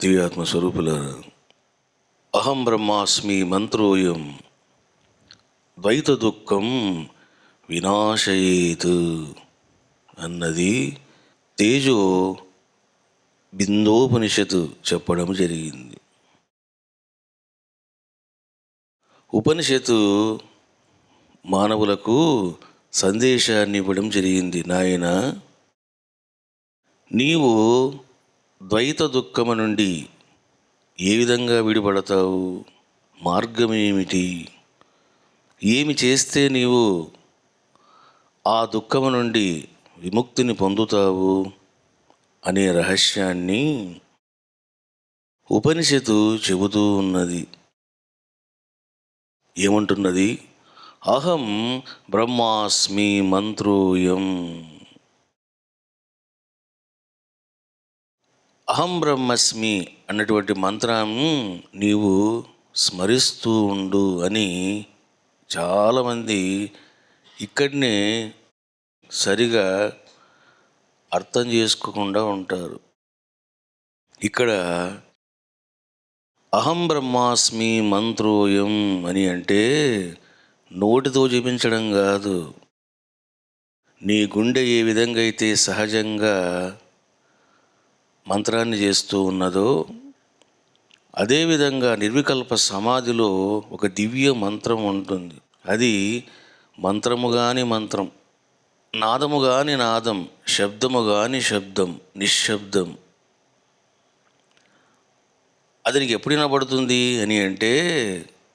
దివ్యాత్మ స్వరూపుల అహం బ్రహ్మాస్మి మంత్రోయం ద్వైత దుఃఖం వినాశయేత్ అన్నది తేజో బిందోపనిషత్తు చెప్పడం జరిగింది. ఉపనిషత్తు మానవులకు సందేశాన్ని ఇవ్వడం జరిగింది. నాయన నీవు ద్వైత దుఃఖము నుండి ఏ విధంగా విడిపడతావు? మార్గం ఏమిటి ఏమి చేస్తే నీవు ఆ దుఃఖము నుండి విముక్తిని పొందుతావు? అనే రహస్యాన్ని ఉపనిషత్తు చెబుతూ ఉన్నది. ఏమంటున్నది? అహం బ్రహ్మాస్మి మంత్రోయం. అహం బ్రహ్మస్మి అన్నటువంటి మంత్రం నీవు స్మరిస్తూ ఉండు అని చాలామంది ఇక్కడనే సరిగా అర్థం చేసుకోకుండా ఉంటారు. ఇక్కడ అహం బ్రహ్మాస్మి మంత్రోయం అని అంటే నోటితో జపించడం కాదు. నీ గుండె ఏ విధంగా అయితే సహజంగా మంత్రాన్ని చేస్తూ ఉన్నదో అదేవిధంగా నిర్వికల్ప సమాధిలో ఒక దివ్య మంత్రం ఉంటుంది. అది మంత్రము కాని మంత్రం నాదము కాని నాదం శబ్దము కాని శబ్దం నిశ్శబ్దం. అది నీకు ఎప్పుడు వినబడుతుంది అని అంటే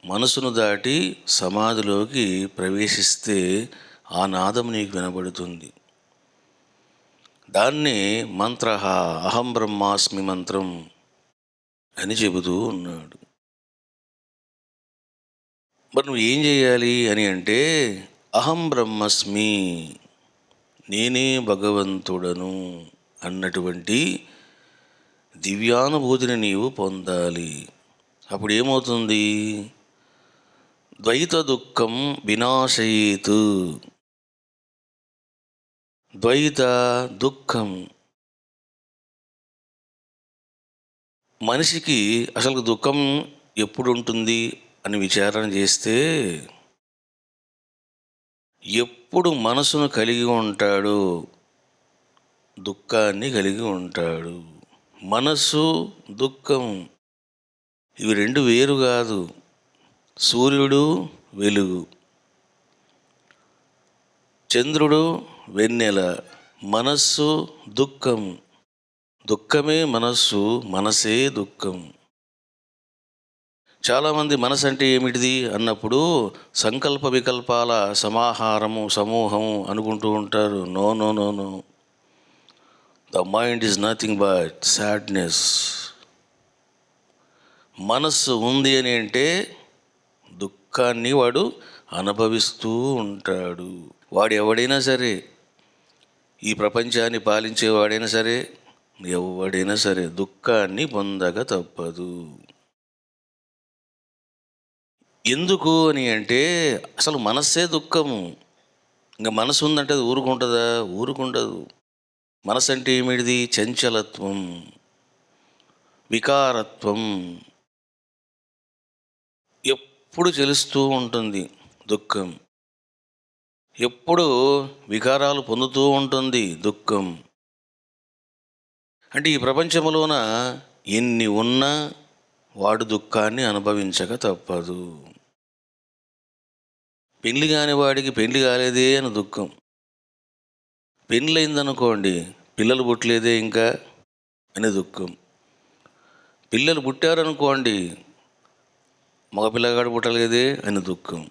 మనసును దాటి సమాధిలోకి ప్రవేశిస్తే ఆ నాదం నీకు వినబడుతుంది. దాన్ని మంత్ర అహం బ్రహ్మాస్మి మంత్రం అని చెబుతూ ఉన్నాడు. మరి నువ్వు ఏం చేయాలి అని అంటే అహం బ్రహ్మస్మి నేనే భగవంతుడను అన్నటువంటి దివ్యానుభూతిని నీవు పొందాలి. అప్పుడు ఏమవుతుంది ద్వైత దుఃఖం వినాశయేతు. ద్వైత దుఃఖం. మనిషికి అసలు దుఃఖం ఎప్పుడు ఉంటుంది అని విచారణ చేస్తే ఎప్పుడు మనసును కలిగి ఉంటాడు దుఃఖాన్ని కలిగి ఉంటాడు. మనసు దుఃఖం ఇవి రెండు వేరు కాదు. సూర్యుడు వెలుగు. చంద్రుడు వెన్నెల మనస్సు దుఃఖం. దుఃఖమే మనస్సు మనసే దుఃఖం. చాలామంది మనసు అంటే ఏమిటిది అన్నప్పుడు సంకల్ప వికల్పాల సమాహారము సమూహము అనుకుంటూ ఉంటారు. No no no no. The mind is nothing but sadness. మనస్సు ఉంది అని అంటే దుఃఖాన్ని వాడు అనుభవిస్తూ ఉంటాడు. వాడు ఎవడైనా సరే ఈ ప్రపంచాన్ని పాలించేవాడైనా సరే ఎవడైనా సరే దుఃఖాన్ని పొందక తప్పదు. ఎందుకు అని అంటే అసలు మనస్సే దుఃఖము. ఇంకా మనసు ఉందంటే అది ఊరుకుంటుందా? ఊరుకుండదు. మనసు అంటే ఏమిటిది? చంచలత్వం వికారత్వం. ఎప్పుడు చెలుస్తూ ఉంటుంది దుఃఖం. ఎప్పుడు వికారాలు పొందుతూ ఉంటుంది దుఃఖం. అంటే ఈ ప్రపంచంలోన ఎన్ని ఉన్నా వాడు దుఃఖాన్ని అనుభవించక తప్పదు. పెళ్ళి కాని వాడికి పెళ్ళి కాలేదే అని దుఃఖం. పెళ్ళయిందనుకోండి పిల్లలు పుట్టలేదే ఇంకా అని దుఃఖం. పిల్లలు పుట్టారనుకోండి మగ పిల్లగాడు పుట్టలేదే అని దుఃఖం.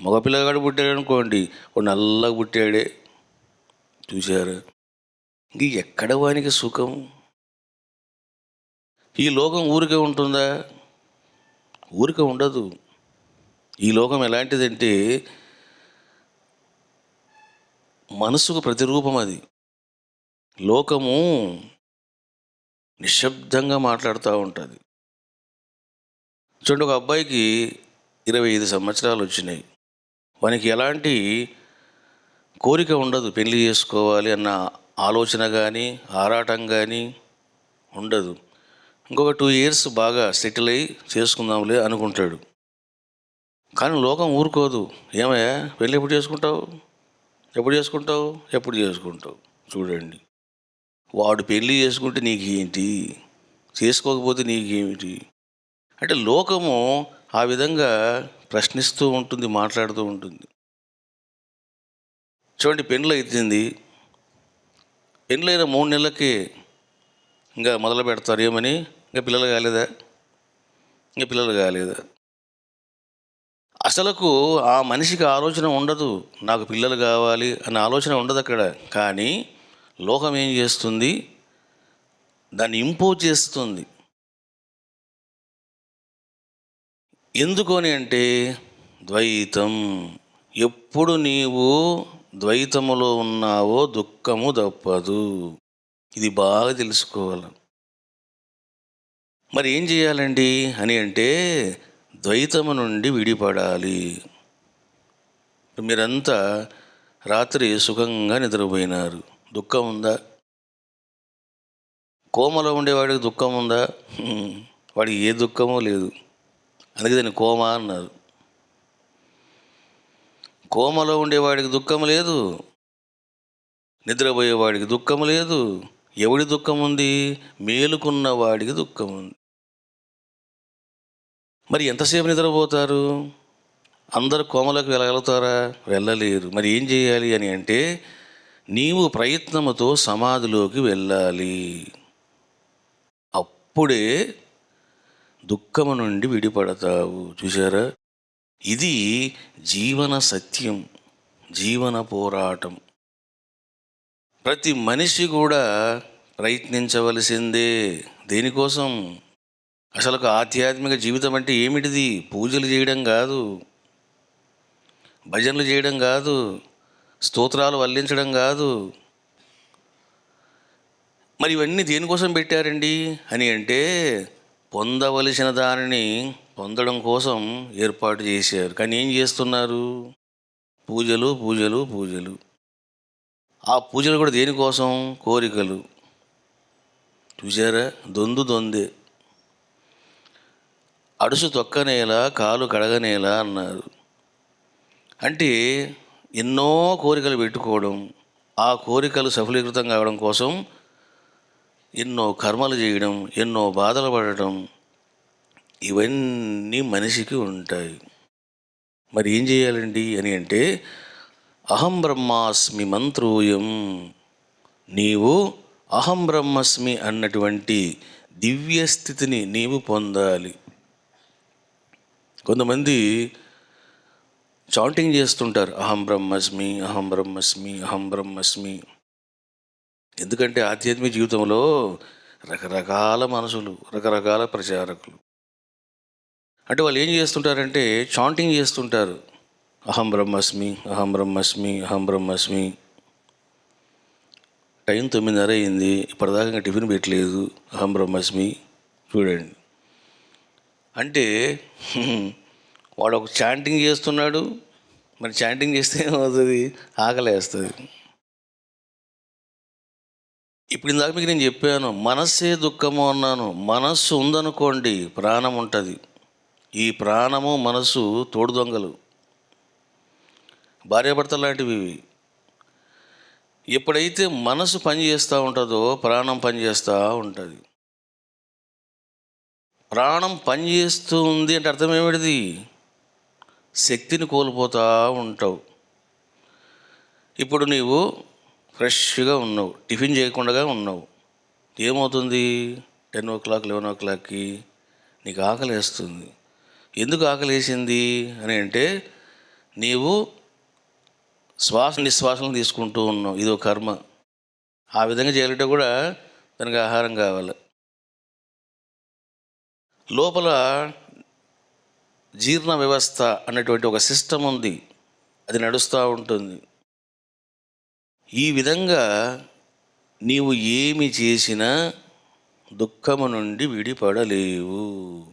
మగ పిల్లగాడు పుట్టాడనుకోండి ఓ నల్లగా పుట్టాడే. చూశారు? ఇంక ఎక్కడ వానికి సుఖం? ఈ లోకం ఊరికే ఉంటుందా? ఊరికే ఉండదు. ఈ లోకం ఎలాంటిదంటే మనసుకు ప్రతిరూపం అది. లోకము నిశ్శబ్దంగా మాట్లాడుతూ ఉంటుంది. చూడండి ఒక అబ్బాయికి ఇరవై ఐదు సంవత్సరాలు వచ్చినాయి. వానికి ఎలాంటి కోరిక ఉండదు పెళ్ళి చేసుకోవాలి అన్న ఆలోచన కానీ ఆరాటం కానీ ఉండదు. ఇంకొక టూ ఇయర్స్ బాగా సెటిల్ అయ్యి చేసుకుందాంలే అనుకుంటాడు. కానీ లోకం ఊరుకోదు. ఏమయ్యా? పెళ్ళి ఎప్పుడు చేసుకుంటావు? ఎప్పుడు చేసుకుంటావు? ఎప్పుడు చేసుకుంటావు? చూడండి. వాడు పెళ్ళి చేసుకుంటే నీకేంటి? చేసుకోకపోతే నీకేమిటి? అంటే లోకము ఆ విధంగా ప్రశ్నిస్తూ ఉంటుంది మాట్లాడుతూ ఉంటుంది. చూడండి పెండ్లు అవుతుంది పెండ్లైన మూడు నెలలకి ఇంకా మొదలు పెడతారు. ఏమని? ఇంకా పిల్లలు కాలేదా? ఇంకా పిల్లలు కాలేదా? అసలుకు ఆ మనిషికి ఆలోచన ఉండదు. నాకు పిల్లలు కావాలి అనే ఆలోచన ఉండదు అక్కడ. కానీ లోకం ఏం చేస్తుంది? దాన్ని ఇంపోజ్ చేస్తుంది. ఎందుకని అంటే ద్వైతం. ఎప్పుడు నీవు ద్వైతములో ఉన్నావో దుఃఖము తప్పదు. ఇది బాగా తెలుసుకోవాలి. మరి ఏం చేయాలండి? అని అంటే ద్వైతము నుండి విడిపడాలి. మీరంతా రాత్రి సుఖంగా నిద్రపోయినారు. దుఃఖం ఉందా? కోమలో ఉండేవాడికి దుఃఖం ఉందా? వాడికి ఏ దుఃఖమో లేదు. అందుకే దాన్ని కోమ అన్నారు. కోమలో ఉండేవాడికి దుఃఖం లేదు. నిద్రపోయేవాడికి దుఃఖం లేదు. ఎవడి దుఃఖం ఉంది? మేలుకున్న వాడికి దుఃఖం ఉంది. మరి ఎంతసేపు నిద్రపోతారు? అందరు కోమలకు వెళ్ళగలుగుతారా? వెళ్ళలేరు. మరి ఏం చేయాలి అని అంటే నీవు ప్రయత్నముతో సమాధిలోకి వెళ్ళాలి. అప్పుడే దుఃఖము నుండి విడిపడతావు. చూసారా ఇది జీవన సత్యం జీవన పోరాటం. ప్రతి మనిషి కూడా ప్రయత్నించవలసిందే. దేనికోసం? అసలు ఒక ఆధ్యాత్మిక జీవితం అంటే ఏమిటిది? పూజలు చేయడం కాదు. భజనలు చేయడం కాదు. స్తోత్రాలు వల్లించడం కాదు. మరి ఇవన్నీ దేనికోసం పెట్టారండి? అని అంటే పొందవలసిన దానిని పొందడం కోసం ఏర్పాటు చేశారు. కానీ ఏం చేస్తున్నారు? పూజలు పూజలు పూజలు. ఆ పూజలు కూడా దేనికోసం? కోరికలు. చూసారా దొందు దొందే. అడుసు తొక్కనేలా కాలు కడగనేలా అన్నారు. అంటే ఎన్నో కోరికలు పెట్టుకోవడం ఆ కోరికలు సఫలీకృతం కావడం కోసం ఎన్నో కర్మలు చేయడం ఎన్నో బాధలు పడటం ఇవన్నీ మనిషికి ఉంటాయి. మరి ఏం చేయాలండి అని అంటే అహం బ్రహ్మాస్మి మంత్రోయం. నీవు అహం బ్రహ్మస్మి అన్నటువంటి దివ్య స్థితిని నీవు పొందాలి. కొంతమంది చాంటింగ్ చేస్తుంటారు అహం బ్రహ్మస్మి అహం బ్రహ్మస్మి అహం బ్రహ్మస్మి. ఎందుకంటే ఆధ్యాత్మిక జీవితంలో రకరకాల మనసులు రకరకాల ప్రచారకులు. అంటే వాళ్ళు ఏం చేస్తుంటారంటే చాంటింగ్ చేస్తుంటారు. అహం బ్రహ్మస్మి అహం బ్రహ్మస్మి అహం బ్రహ్మస్మి. టైం తొమ్మిదిన్నర అయింది ఇప్పటిదాకా టిఫిన్ పెట్టలేదు అహం బ్రహ్మస్మి. చూడండి. అంటే వాడు ఒక చాంటింగ్ చేస్తున్నాడు మరి చాంటింగ్ చేస్తే ఏమవుతుంది? ఆకలేస్తుంది. ఇప్పుడు ఇందాక మీకు నేను చెప్పాను మనస్సే దుఃఖము అన్నాను. మనస్సు ఉందనుకోండి ప్రాణం ఉంటుంది. ఈ ప్రాణము మనస్సు తోడు దొంగలు. భార్యాభర్త లాంటివి ఇవి. ఎప్పుడైతే మనసు పని చేస్తూ ఉంటుందో ప్రాణం పని చేస్తూ ఉంటుంది. ప్రాణం పని చేస్తూ ఉంది అంటే అర్థం ఏమిటిది? శక్తిని కోల్పోతూ ఉంటావు. ఇప్పుడు నీవు ఫ్రెష్గా ఉన్నావు. టిఫిన్ చేయకుండా ఉన్నావు. ఏమవుతుంది? టెన్ ఓ క్లాక్ లెవెన్ ఓ క్లాక్కి నీకు ఆకలి వేస్తుంది ఎందుకు ఆకలి వేసింది అని అంటే నీవు శ్వాస నిశ్వాసను తీసుకుంటూ ఉన్నావు. ఇది ఒక కర్మ. ఆ విధంగా చేయాలంటే కూడా దానికి ఆహారం కావాలి. లోపల జీర్ణ వ్యవస్థ అనేటువంటి ఒక సిస్టమ్ ఉంది. అది నడుస్తూ ఉంటుంది. ఈ విధంగా నీవు ఏమి చేసినా దుఃఖము నుండి విడిపడలేవు.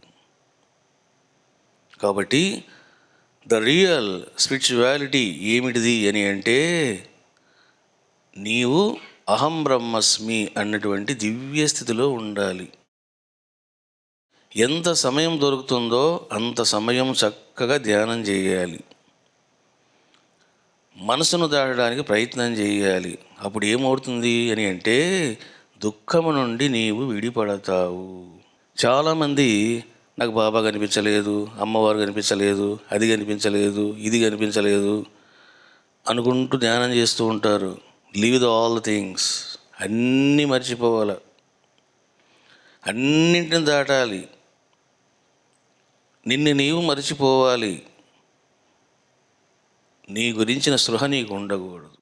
కాబట్టి ద రియల్ స్పిరిచువాలిటీ ఏమిటిది అని అంటే నీవు అహం బ్రహ్మస్మి అన్నటువంటి దివ్య స్థితిలో ఉండాలి. ఎంత సమయం దొరుకుతుందో అంత సమయం చక్కగా ధ్యానం చేయాలి. మనసును దాటడానికి ప్రయత్నం చేయాలి. అప్పుడు ఏమవుతుంది అని అంటే దుఃఖము నుండి నీవు విడిపడతావు. చాలామంది నాకు బాబా కనిపించలేదు అమ్మవారు కనిపించలేదు అది కనిపించలేదు ఇది కనిపించలేదు అనుకుంటూ ధ్యానం చేస్తూ ఉంటారు. లీవ్ ద ఆల్ థింగ్స్ అన్నీ మర్చిపోవాలి. అన్నింటిని దాటాలి. నిన్ను నీవు మర్చిపోవాలి. నీ గురించిన స్పృహ నీకు ఉండకూడదు.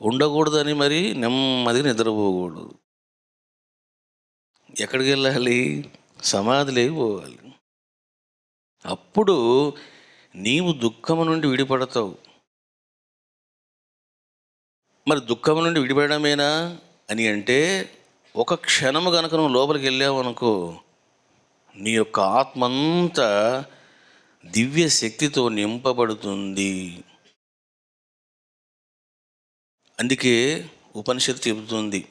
ఉండకూడదని మరి నెమ్మదిగా నిద్రపోకూడదు. ఎక్కడికి వెళ్ళాలి? సమాధి పోవాలి. అప్పుడు నీవు దుఃఖము నుండి విడిపడతావు. మరి దుఃఖం నుండి విడిపడమేనా అని అంటే ఒక క్షణము కనుక నువ్వు లోపలికి వెళ్ళావు అనుకో నీ యొక్క ఆత్మంతా దివ్య శక్తితో నింపబడుతుంది. అందుకే ఉపనిషత్తు చెబుతుంది.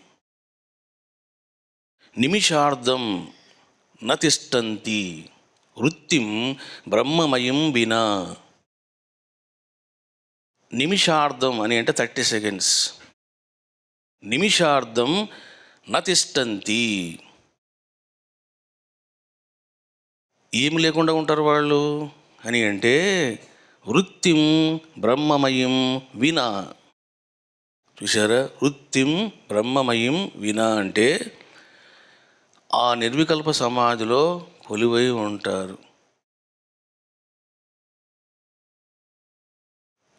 నిమిషార్థం నతిష్టంతి వృత్తిం బ్రహ్మమయం వినా. నిమిషార్థం అని అంటే థర్టీ సెకండ్స్. నిమిషార్థం నతిష్టంతి. ఏమి లేకుండా ఉంటారు వాళ్ళు? అని అంటే వృత్తిం బ్రహ్మమయం వినా. చూసారా వృత్తిం బ్రహ్మమయం వినా అంటే ఆ నిర్వికల్ప సమాధిలో కొలువై ఉంటారు.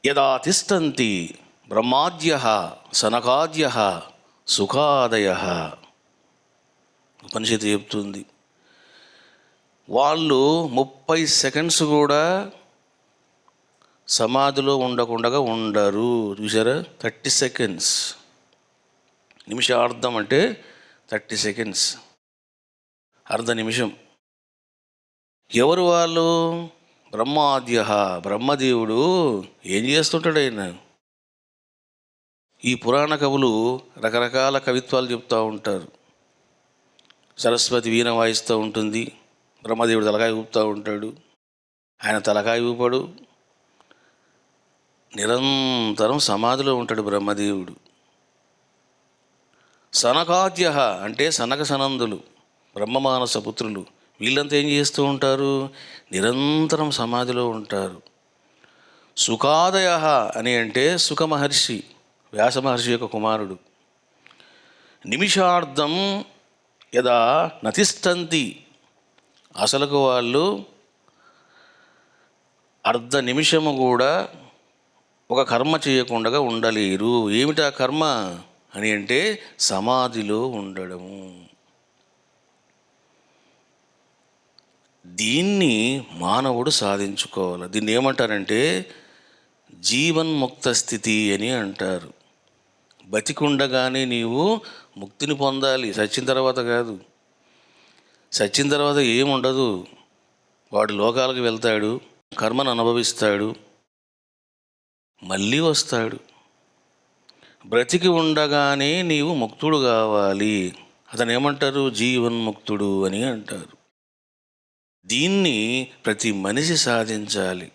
యదా తిష్టంతి బ్రహ్మాద్య సనకాద్య సుఖాదయ. ఉపనిషత్తు చెప్తుంది. వాళ్ళు ముప్పై సెకండ్స్ కూడా సమాధిలో ఉండకుండా ఉండరు. చూసారా థర్టీ సెకండ్స్. నిమిషార్థం అంటే థర్టీ సెకండ్స్. అర్ధ నిమిషం. ఎవరు వాళ్ళు? బ్రహ్మాద్య బ్రహ్మదేవుడు ఏం చేస్తుంటాడు ఆయన? ఈ పురాణ కవులు రకరకాల కవిత్వాలు చెప్తూ ఉంటారు. సరస్వతి వీణ వాయిస్తూ ఉంటుంది. బ్రహ్మదేవుడు తలకాయ ఊపుతూ ఉంటాడు. ఆయన తలకాయ ఊపడు. నిరంతరం సమాధిలో ఉంటాడు బ్రహ్మదేవుడు. సనకాద్య అంటే సనక సనందులు బ్రహ్మమానస పుత్రులు వీళ్ళంతా ఏం చేస్తూ ఉంటారు? నిరంతరం సమాధిలో ఉంటారు. సుఖాదయ అని అంటే సుఖ మహర్షి వ్యాస మహర్షి యొక్క కుమారుడు. నిమిషార్థం యదా నతిష్టంతి అసలుకు వాళ్ళు అర్ధ నిమిషము కూడా ఒక కర్మ చేయకుండా ఉండలేరు. ఏమిటి ఆ కర్మ? అని అంటే సమాధిలో ఉండడము. దీన్ని మానవుడు సాధించుకోవాలి. దీన్ని ఏమంటారంటే జీవన్ముక్త స్థితి అని అంటారు. బతికుండగానే నీవు ముక్తిని పొందాలి. చచ్చిన తర్వాత కాదు. చచ్చిన తర్వాత ఏముండదు. వాడు లోకాలకు వెళ్తాడు కర్మను అనుభవిస్తాడు మళ్ళీ వస్తాడు. బ్రతికి ఉండగానే నీవు ముక్తుడు కావాలి. అతను ఏమంటారు జీవన్ముక్తుడు అని అంటారు. దీన్ని ప్రతి మనిషి సాధించాలి.